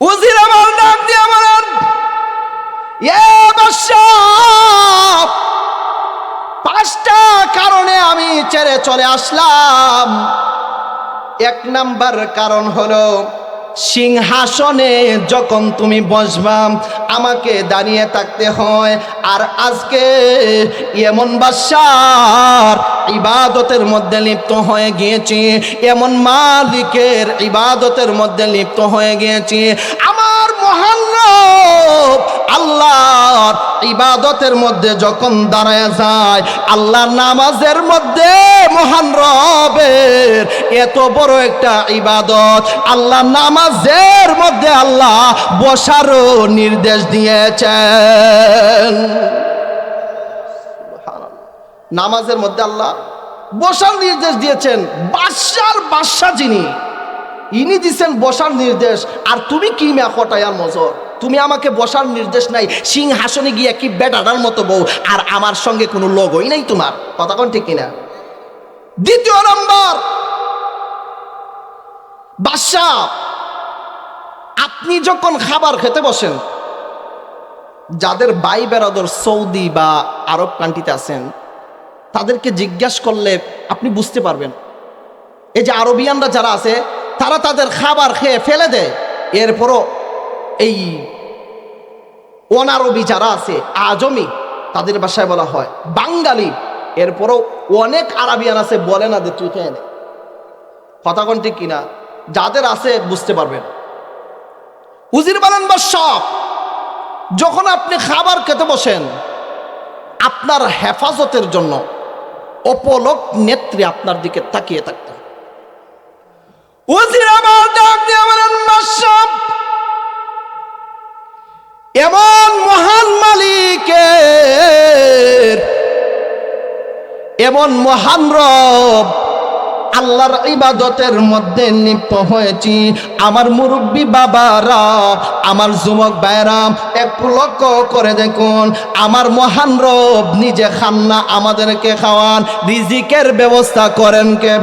উজির আমার ডাক দিয়ে বলেন পাঁচটা কারণে আমি ছেড়ে চলে আসলাম। এক নাম্বার কারণ হলো সিংহাসনে যখন তুমি বসবাম আমাকে দাঁড়িয়ে থাকতে হয়। আর আজকে এমন বাদশার ইবাদতের মধ্যে লিপ্ত হয়ে গিয়েছি, এমন মালিকের ইবাদতের মধ্যে লিপ্ত হয়ে গিয়েছি। আমার মহান আল্লাহর ইবাদতের মধ্যে যখন দাঁড়ায় যায় আল্লাহ নামাজের মধ্যে মহান রবের এত বড় একটা ইবাদত আল্লাহ নামাজের মধ্যে আল্লাহ বসারও নির্দেশ দিয়েছেন। নামাজের মধ্যে আল্লাহ বসার নির্দেশ দিয়েছেন। বাদশার বাদশা যিনি, ইনি দিচ্ছেন বসার নির্দেশ। আর তুমি কি মা কটায়ার মজর তুমি আমাকে বসার নির্দেশ নাই। সিংহাসনে গিয়ে কি বেটাটার মতো বউ? আর আমার সঙ্গে কোনো লগই নাই তোমার। কথা কোন ঠিক কিনা? দ্বিতীয় নম্বর, বাদশাহ। আপনি যখন খাবার খেতে বসেন, যাদের বাই বেরাদর সৌদি বা আরব কান্ট্রিতে আছেন, তাদেরকে জিজ্ঞাস করলে আপনি বুঝতে পারবেন। এই যে আরবিয়ানরা যারা আছে, তারা তাদের খাবার খেয়ে ফেলে দেয়। এরপরও এই অনারবি যারা আছে, আজমি, তাদের ভাষায় বলা হয়, বাঙালি। এরপরও অনেক আরবিয়ান আছে, বলে না যে তুই খেয়ে নে কথা কোন ঠিক কিনা? যাদের আছে, বুঝতে পারবেন। উজির বানান বা সব যখন আপনি খাবার খেতে বসেন, আপনার হেফাজতের জন্য অপলক নেত্রী আপনার দিকে তাকিয়ে থাকতে হবে। উজির আমার ডাক দিয়ে বলেন মাসাব এমন মহান মালিকের, এমন মহান রব আল্লাহর ইবাদতের মধ্যে লিপ্ত হয়েছি। আমার মুরব্বী বাবারা, আমার যুবক ভাইরাম একটু লক্ষ্য করে দেখুন, আমার মহান রব নিজে খান না, আমাদেরকে খাওয়ান। রিজিকের ব্যবস্থা করেন কে?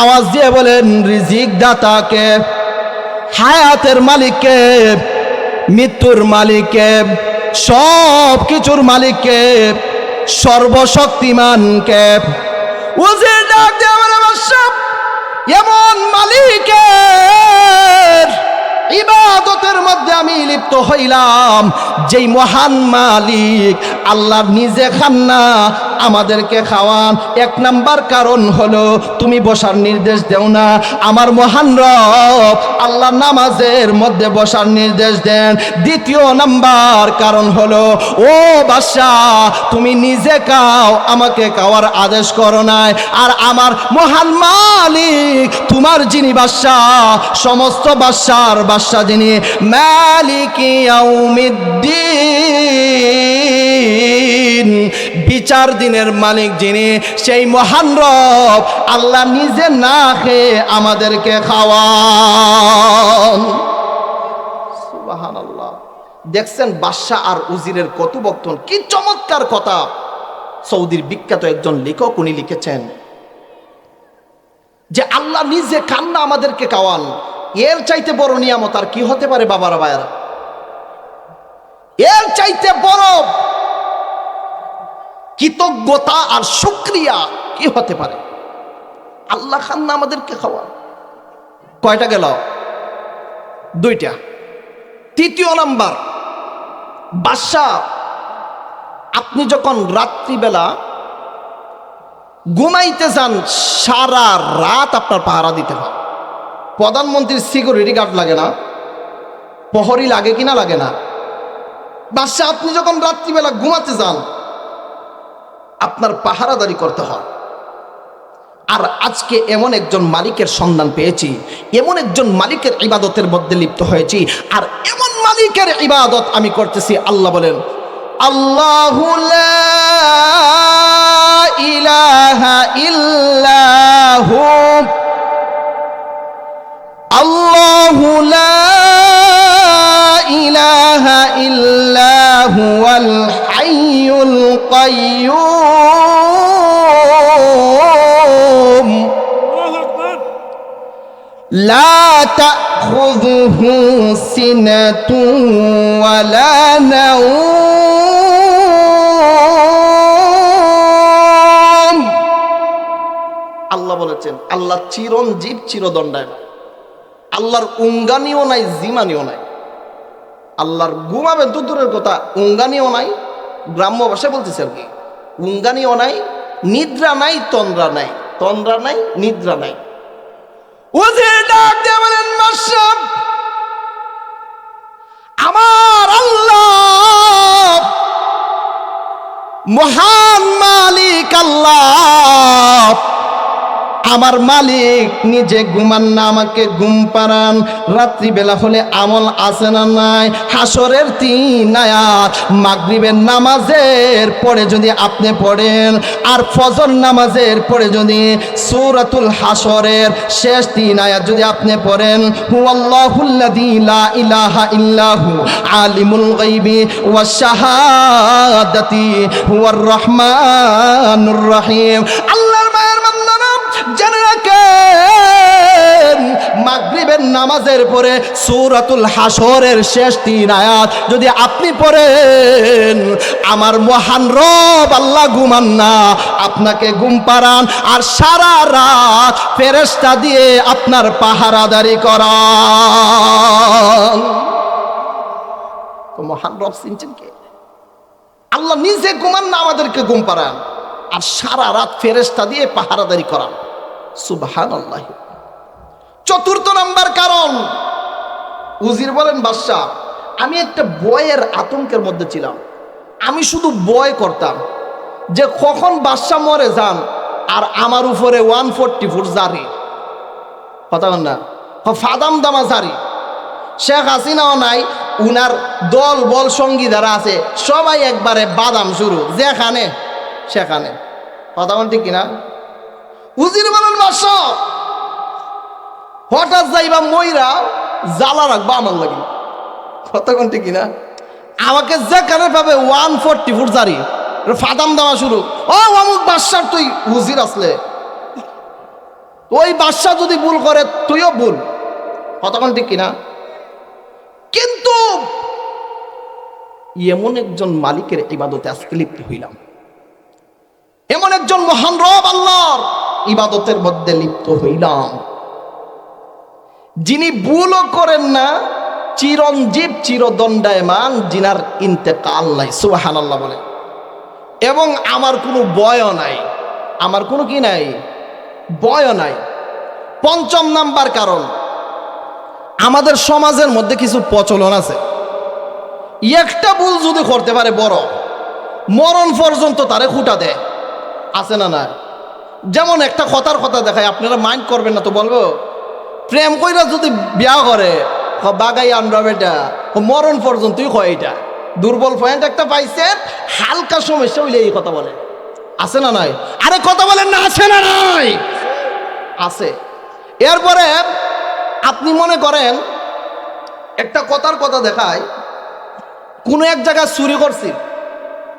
আওয়াজ দিয়ে বলেন রিজিক দাতাকে হায়াতের মালিককে, মৃত্যুর মালিককে সব কিছুর মালিককে সর্বশক্তিমানকে উজির ডাক দিয়ে "বাদশাহ, এমন মালিকের ইবাদতের মধ্যে আমি লিপ্ত হইলাম যেই মহান মালিক আল্লাহ নিজে খান না আমাদেরকে খাওয়ান। এক নাম্বার কারণ হলো, তুমি বসার নির্দেশ দেও না। আমার মহান রব আল্লাহ নামাজের মধ্যে বসার নির্দেশ দেন। দ্বিতীয় নাম্বার কারণ হলো, ও বাদশাহ, তুমি নিজে খাও, আমাকে খাওয়ার আদেশ করো নাই। আর আমার মহান মালিক, তোমার যিনি বাদশাহ, সমস্ত বাদশার বাদশাহ যিনি, মালিক ইয়াউমিদ্দিন। বিচার দিনের মালিক যিনি, সেই মহান রব আল্লাহ নিজে না খেয়ে আমাদেরকে খাওয়ান। দেখছেন বাদশাহ আর উজিরের কত বক্তন কি চমৎকার কথা। সৌদির বিখ্যাত একজন লেখক উনি লিখেছেন যে, আল্লাহ নিজে কান্না আমাদেরকে খাওয়ান। এর চাইতে বড় নিয়ামত আর কি হতে পারে, বাবারা ভাইয়ারা? এর চাইতে বড় কৃতজ্ঞতা আর শুক্রিয়া কি হতে পারে? আল্লাহ খান্না আমাদেরকে খাওয়ান কয়টা গেল? দুইটা। তৃতীয় নাম্বার, বাদশাহ, আপনি যখন রাত্রিবেলা ঘুমাইতে যান, সারা রাত আপনার পাহারা দিতে হয়। প্রধানমন্ত্রীর সিকিউরিটি গার্ড লাগে না? প্রহরী লাগে কিনা লাগে না? বাদশাহ, আপনি যখন রাত্রিবেলা ঘুমাতে যান আপনার পাহারাদারি করতে হয়। আর আজকে এমন একজন মালিকের সন্ধান পেয়েছি, এমন একজন মালিকের ইবাদতের মধ্যে লিপ্ত হয়েছি, আর এমন মালিকের ইবাদত আমি করতেছি, আল্লাহ বলেন, আল্লাহু ইলাহা ইল্লাহু। আল্লাহু লা ইলাহা ইল্লা হুয়াল হাইয়ুল কাইয়্যুম لا تأخذه سنة ولا نوم আল্লাহ বলেছেন আল্লাহ চিরঞ্জীব চিরদণ্ডায় আল্লাহর উঙ্গানিও নাই জিমানিও নাই আল্লাহর ঘুমাবে তো দূরের কথা উঙ্গানিও নাই গ্রাম্য ভাষায় বলতেছে আর কি। উঙ্গানিও নাই, নিদ্রা নাই, তন্দ্রা নাই। তন্দ্রা নাই, নিদ্রা নাই। বলেন আমার আল্লাহ মহান মালিক আল্লাহ। আমার মালিক নিজে ঘুমান না, আমাকে ঘুম পারান রাত্রিবেলা হলে আমল আছে না নাই? হাসরের তিন আয়াত, মাগরিবের নামাজের পরে যদি আপনি পড়েন, আর ফজর নামাজের পরে যদি সূরাতুল হাসরের শেষ তিন আয়াত যদি আপনি পড়েন হুয়াল্লাহুল্লাযী লা ইলাহা ইল্লাহু আলিমুল গায়বি ওয়াশ শাহাদাতি, হুয়ার রহমানুর রহিম। আল্লাহর মায়ের বান্দারা জেনে রাখেন, মাগরিবের নামাজের পরে সূরাতুল হাসরের শেষ তিন আয়াত যদি আপনি পড়েন, আমার মহান রব আল্লাহ ঘুমান না, আপনাকে ঘুম পাড়ান আর সারা রাত ফেরেশতা দিয়ে আপনার পাহারাদারি করান। তো মহান রব চিনছেন কে? আল্লাহ নিজে ঘুমান না, আমাদেরকে ঘুম পাড়ান আর সারা রাত ফেরেস্তা দিয়ে পাহারাদারি করান। চতুর্থ নাম্বার কারণ, উজির বলেন, বাদশাহ, আমি একটা বয়ের আতঙ্কের মধ্যে ছিলাম। আমি শুধু বয় করতাম যে কখন বাদশাহ মরে যান আর আমার উপরে ওয়ান ফোরটি ফুট জারি। কথা না? ফাদাম দামা জারি। শেখ হাসিনাও নাই, উনার দল, বল, সঙ্গী যারা আছে, সবাই একবারে বাদাম শুরু, যেখানে, সেখানে। কথা বল ঠিক কিনা? উজির বলেন বাদশাহ হঠাৎ যাইবা ময়রা জ্বালা রাখবা আমার লাগে। কতক্ষণ ঠিক কিনা? আমাকে যেখানে পাবে ওয়ান ফোরটি ফুট জারি। ফাদাম দেওয়া শুরু। ও, অমুক বাদশার তুই উজির আসলে। ওই বাদশাহ যদি ভুল করে, তুইও ভুল। কতক্ষণ ঠিক কিনা? কিন্তু এমন একজন মালিকের ইবাদতে আজকে লিপ্ত হইলাম। এমন একজন মহান রব আল্লাহর ইবাদতের মধ্যে লিপ্ত হইলাম। যিনি ভুলও করেন না, চিরঞ্জীব, চিরদণ্ডায়মান জিনার ইন্তেকাল নাই সুবাহান আল্লাহ বলে এবং আমার কোনো বয়ও নাই। আমার কোনো কি নাই? বয়ও নাই। পঞ্চম নাম্বার কারণ, আমাদের সমাজের মধ্যে কিছু প্রচলন আছে। একটা ভুল যদি করতে পারে বড়, মরণ পর্যন্ত তারে খুঁটা দেয়। আছে না না যেমন একটা কথার কথা দেখায় আপনারা মাইন্ড করবেন না তো বলব? প্রেম কইরা যদি বিয়া করে বাগাই আমরা বেটা মরণ পর্যন্তই হয় এটা। দুর্বল পয়েন্ট একটা পাইছেন হালকা সমস্যা হইলে এই কথা বলে। আছে না নাই? আরে কথা বলেন না, আছে না নাই? আছে। এরপরে আপনি মনে করেন, একটা কথার কথা দেখায় কোনো এক জায়গায় চুরি করছি,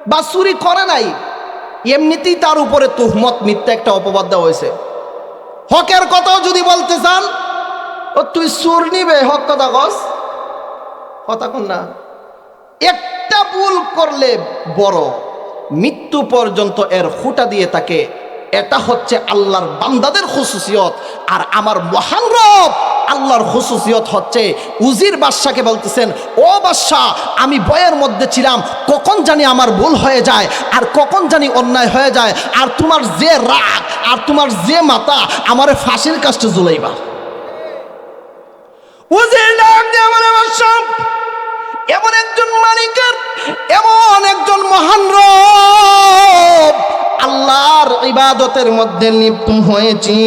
বা চুরি করে নাই এমনিতেই তার উপরে তুহমত, মিথ্যা একটা অপবাদ দেওয়া হয়েছে। হকের কথাও যদি বলতে চান, ও তুই সুর নিবে, হক কথা কস। কথা কন না। একটা ভুল করলে বড়, মৃত্যু পর্যন্ত এর খুঁটা দিয়ে তাকে এটা হচ্ছে আল্লাহর বান্দাদের খুশুসিয়ত আর আমার মহান রব আল্লাহর খুশুসিয়ত হচ্ছে উজির বাদশাকে বলতেছেন, ও বাদশাহ, আমি বয়ের মধ্যে ছিলাম, কখন জানি আমার ভুল হয়ে যায়, আর কখন জানি অন্যায় হয়ে যায়, আর তোমার যে রাগ, আর তোমার যে মাতা আমার ফাঁসির কাজটা জুলাইবা উজির এমন একজন মালিকের, এমন একজন মহান রব আল্লাহর ইবাদতের মধ্যে লিপ্ত হয়েছি।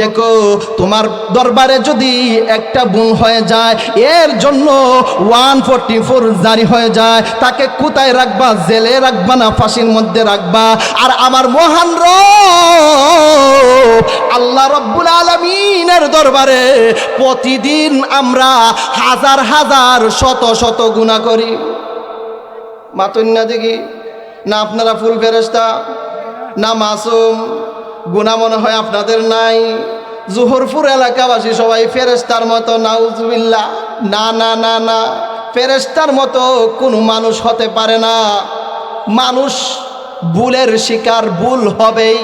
দেখো, তোমার দরবারে যদি একটা ভুল হয়ে যায়, এর জন্য ওয়ান ফোরটি ফোর জারি হয়ে যায়। তাকে কোথায় রাখবা? জেলে রাখবা না ফাঁসির মধ্যে রাখবা? আর আমার মহান আল্লাহ রব্বুল আলমিনের দরবারে প্রতিদিন আমরা হাজার হাজার, শত শত গুণা করি। মাতুন না দেখি, না আপনারা ফুল ফেরেস্তা না মাসুম গুণা মনে হয় আপনাদের নাই। জুহরপুর এলাকাবাসী সবাই ফেরেস্তার মতো নাউজুবিল্লা না না না না ফেরেস্তার মতো কোনো মানুষ হতে পারে না। মানুষ ভুলের শিকার ভুল হবেই।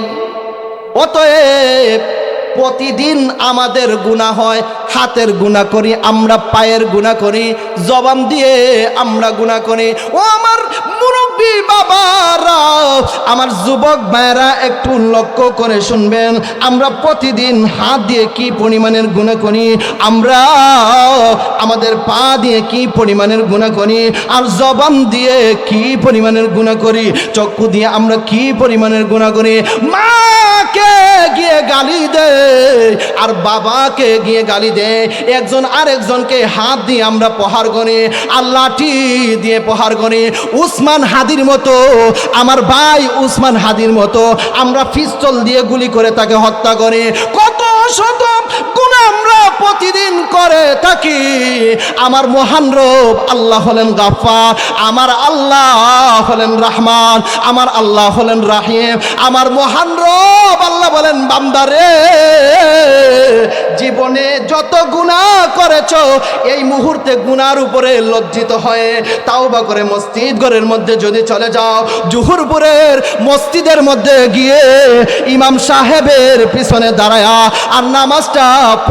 অতএব প্রতিদিন আমাদের গুণা হয়, হাতের গুণা করি, আমরা পায়ের গুণা করি, জবান দিয়ে আমরা গুণা করি। ও আমার মুরব্বী বাবারা, আমার যুবক ভাইয়েরা, একটু লক্ষ্য করে শুনবেন, আমরা প্রতিদিন হাত দিয়ে কি পরিমাণের গুণা করি, আমরা আমাদের পা দিয়ে কি পরিমাণের গুণা করি, আর জবান দিয়ে কি পরিমাণের গুণা করি, চক্ষু দিয়ে আমরা কি পরিমাণের গুণা করি। মাকে গিয়ে গালি দে আর বাবাকে গিয়ে গালি দে। একজন আরেকজনকে হাত দিয়ে আমরা প্রহার করি আর লাঠি দিয়ে প্রহার করি। উসমান হাদির মতো, আমার ভাই উসমান হাদির মতো, আমরা পিস্তল দিয়ে গুলি করে তাকে হত্যা করি। কত শত গুণ আমরা প্রতিদিন করে থাকি। আমার মহান রব আল্লাহ হলেন গাফার আমার আল্লাহ হলেন রহমান, আমার আল্লাহ হলেন রাহিম, আমার মহান রব আল্লাহ বলেন বান্দারে জীবনে যত গুণা করেছ, এই মুহূর্তে গুনার উপরে লজ্জিত হয়ে তাওবা করে মসজিদ ঘরের মধ্যে যদি চলে যাও, জুহুরপুরের মসজিদের মধ্যে গিয়ে ইমাম সাহেবের পিছনে দাঁড়ায়া আর নামাজটা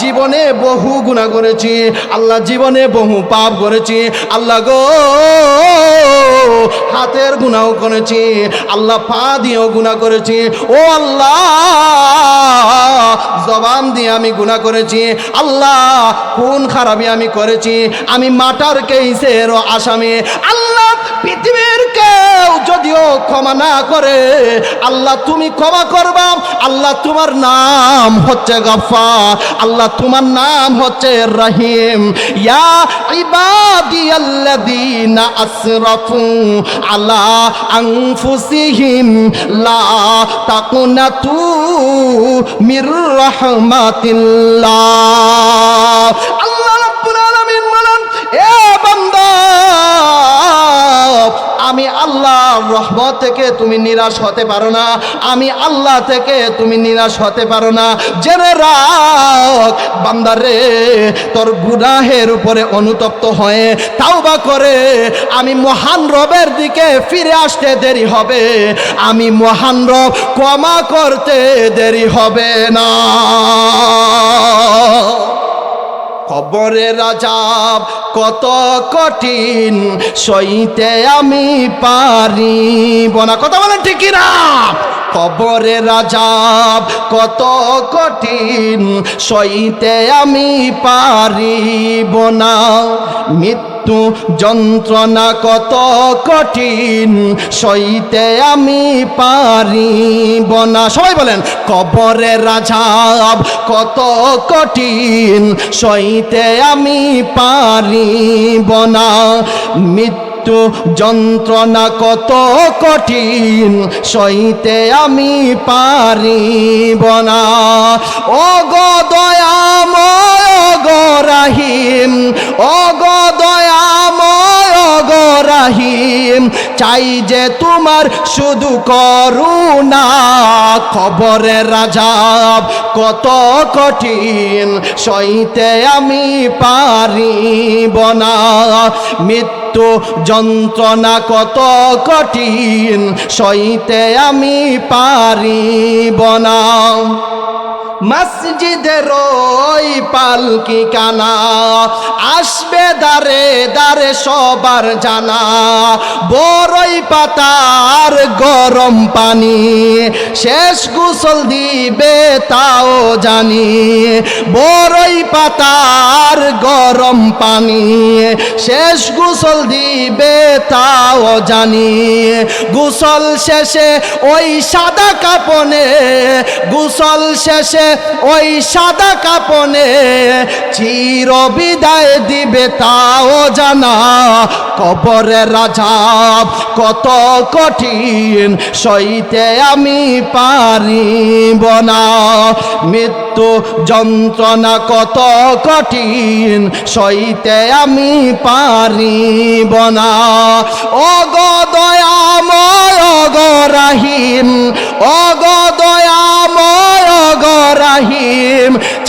জীবনে বহু গুণা করেছি, আল্লাহ জীবনে বহু পাপ করেছি, আল্লাহ গো, হাতের গুণাও করেছি, আল্লাহ পা দিয়েও গুণা করেছি, ও আল্লাহ, জবান দিয়ে আমি গুণা করেছি, আল্লাহ কোন খারাপি আমি করেছি, আমি মাটার কেসের আসামি, আল্লাহ পৃথিবীর কেউ যদিও ক্ষমা না করে, আল্লাহ তুমি ক্ষমা করবা। আল্লাহ তোমার নাম হচ্ছে গফা আল্লাহ তোমার নাম হচ্ছে রহিম। ইয়া ইবাদিয়াল্লাযীনা আসরাফু আলা আনফুসিহিম, লা তাকুনাতু মির রাহমাতিল্লাহ। আল্লাহ রাব্বুল আলামিন বলেন, এ বান্দা আমি আল্লাহ রহমত থেকে তুমি নিরাশ হতে পারো না। আমি আল্লাহ থেকে তুমি নিরাশ হতে পারো না। জেনে রাখ, বান্দারে, তোর গুনাহের উপরে অনুতপ্ত হয়ে তাওবা করে আমি মহান রবের দিকে ফিরে আসতে দেরি হবে। আমি মহান রব ক্ষমা করতে দেরি হবে না। কবরে রাজাব কত কঠিন, সইতে আমি পারিব না কথা বলেন ঠিক না কবরে রাজাব কত কঠিন, সইতে আমি পারিব না মৃত্যু যন্ত্রণা, কত কঠিন, সইতে আমি পারি বনা সবাই বলেন কবরে রাজাব কত কঠিন, সইতে আমি পারি বনা মৃত্যু যন্ত্রণা, কত কঠিন, সইতে আমি পারিব না। ও গো দয়াময় ও গো দয়াময় চাই যে তোমার শুধু করুণা খবরে রাজাব কত কঠিন, সইতে আমি পারিব না। মৃত্যু যন্ত্রণা কত কঠিন সইতে আমি পারিব না। মসজিদের ওই পালকি কানা, আসবে দারে দারে সবার জানা বড়ই পাতার গরম পানি, শেষ গুসল দিবে তাও জানি বড়ই পাতার গরম পানি, শেষ গুসল দিবে তাও জানি, গুসল শেষে ওই সাদা কাপনে, গুসল শেষে ওই সাদা কাপনে চির বিদায় দিবে তাও জানা। কবরে রাজাব কত কঠিন, সইতে আমি পারিব না। মৃত্যু যন্ত্রণা কত কঠিন, সইতে আমি পারিব না। অগদয়াময়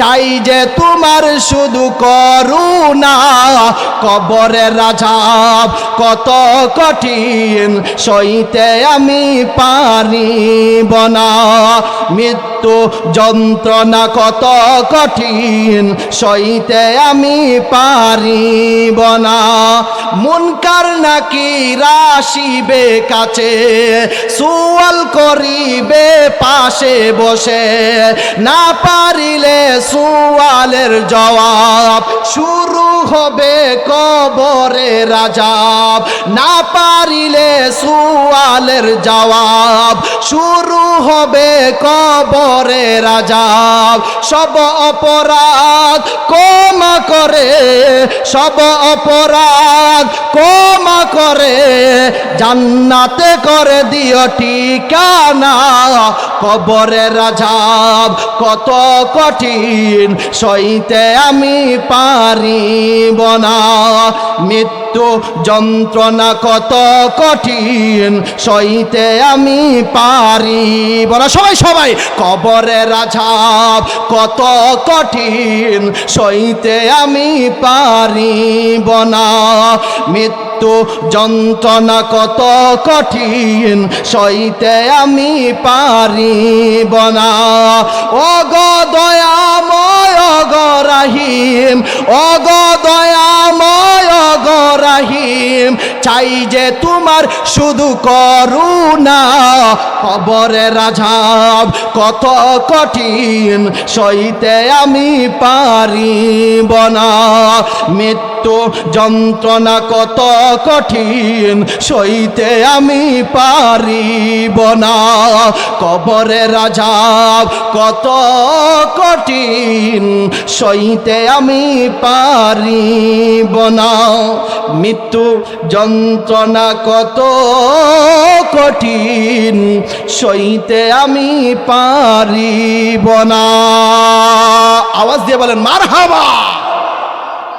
চাই যে তোমার শুধু করুণা, কবরে রাজাব কত কঠিন, সইতে আমি পারিব না মৃত্যু যন্ত্রণা কত কঠিন, সইতে আমি পারিব না মুনকার নাকি রাশিবে কাছে সুয়াল করিবে পাশে বসে। না পারিলে সুয়ালের জবাব শুরু হবে কবরে রাজাব না পারিলে সুয়ালের জবাব। শুরু হবে কবরে রাজাব সব অপরাধ কমা করে, সব অপরাধ কমা করে। জান্নাতে করে দিও ঠিকানা। কবরে রাজাব কত কঠিন, সইতে আমি পারিব না মৃত্যু যন্ত্রণা কত কঠিন, সইতে আমি পারিব না সবাই সবাই কবরে রাজাব কত কঠিন, সইতে আমি পারিব না মৃত্যু যন্ত্রণা কত কঠিন, সইতে আমি পারিব না অগদয়াময় অগরাহিম অগদয়াময় অগরাহিম চাই যে তোমার শুধু করুণা কবরে রাজাব কত কঠিন, সইতে আমি পারিব না। মৃত্যু যন্ত্রণা কত কঠিন, সইতে আমি পারিব না। কবরে রাজাব কত কঠিন, সইতে আমি পারিব না। মৃত্যু যন্ত্রণা কত কঠিন, সইতে আমি পারিব না। আওয়াজ দিয়ে বলেন মার হাবা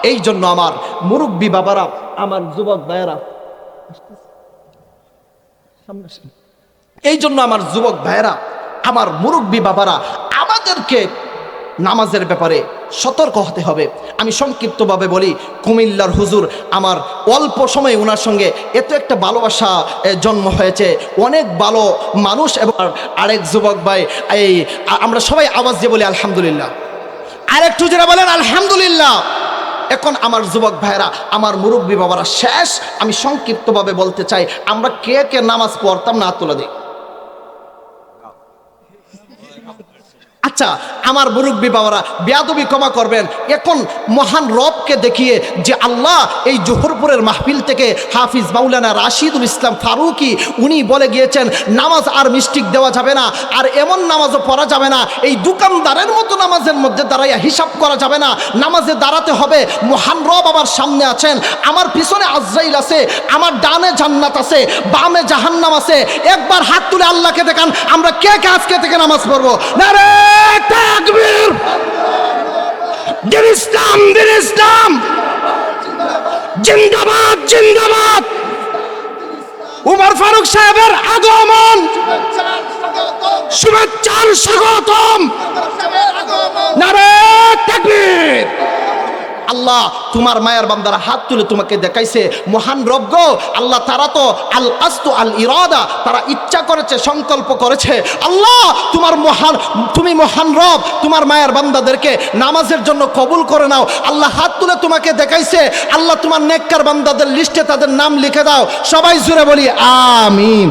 এই জন্য আমার মুরব্বী বাবারা, আমার যুবক ভাইয়েরা এই জন্য আমার যুবক ভাইয়েরা, আমার মুরব্বী বাবারা, আমাদেরকে নামাজের ব্যাপারে সতর্ক হতে হবে। আমি সংক্ষিপ্তভাবে বলি, কুমিল্লার হুজুর আমার অল্প সময়ে ওনার সঙ্গে এত একটা ভালোবাসা জন্ম হয়েছে। অনেক ভালো মানুষ এবং আরেক যুবক ভাই, এই, আমরা সবাই আওয়াজ দিয়ে বলি, আলহামদুলিল্লাহ। আরেকটু যারা বলেন, আলহামদুলিল্লাহ। এখন আমার যুবক ভাইরা আমার মুরব্বী বাবারা, শেষ, আমি সংক্ষিপ্তভাবে বলতে চাই, আমরা কে কে নামাজ পড়তাম না তুলে দিই। আচ্ছা আমার মুরব্বী বাবারা, বেয়াদবি ক্ষমা করবেন। এখন মহান রবকে দেখিয়ে যে আল্লাহ এই জোহরপুরের মাহফিল থেকে হাফিজ মাওলানা রাশিদুল ইসলাম ফারুকি, উনি বলে গিয়েছেন, নামাজ আর মিস্টিক দেওয়া যাবে না, আর এমন নামাজও পড়া যাবে না, এই দোকানদারের মতো নামাজের মধ্যে দাঁড়াইয়া হিসাব করা যাবে না, নামাজে দাঁড়াতে হবে। মহান রব আমার সামনে আছেন, আমার পিছনে আজরাইল আছে, আমার ডানে জান্নাত আছে, বামে জাহান্নাম আছে। একবার হাত তুলে আল্লাহকে দেখান, আমরা কে কে আজকে থেকে নামাজ পড়ব। নারে, তাকবীর। দিন ইসলাম দিন ইসলাম। জিন্দাবাদ জিন্দাবাদ। উমর ফারুক সাহেবের আগমন। শুভেচ্ছার স্বাগতম। নারে, তাকবীর। আল্লাহ তোমার মায়ের বান্দারা হাত তুলে তোমাকে দেখাইছে। মহান রব্য আল্লাহ তারা তো আল আস্তু আল ইরাদা, তারা ইচ্ছা করেছে, সংকল্প করেছে। আল্লাহ, তোমার মহান, তুমি মহান রব, তোমার মায়ের বান্দাদেরকে নামাজের জন্য কবুল করে নাও। আল্লাহ হাত তুলে তোমাকে দেখাইছে। আল্লাহ তোমার নেককার বান্দাদের লিস্টে তাদের নাম লিখে দাও। সবাই জুড়ে বলি, আমিন।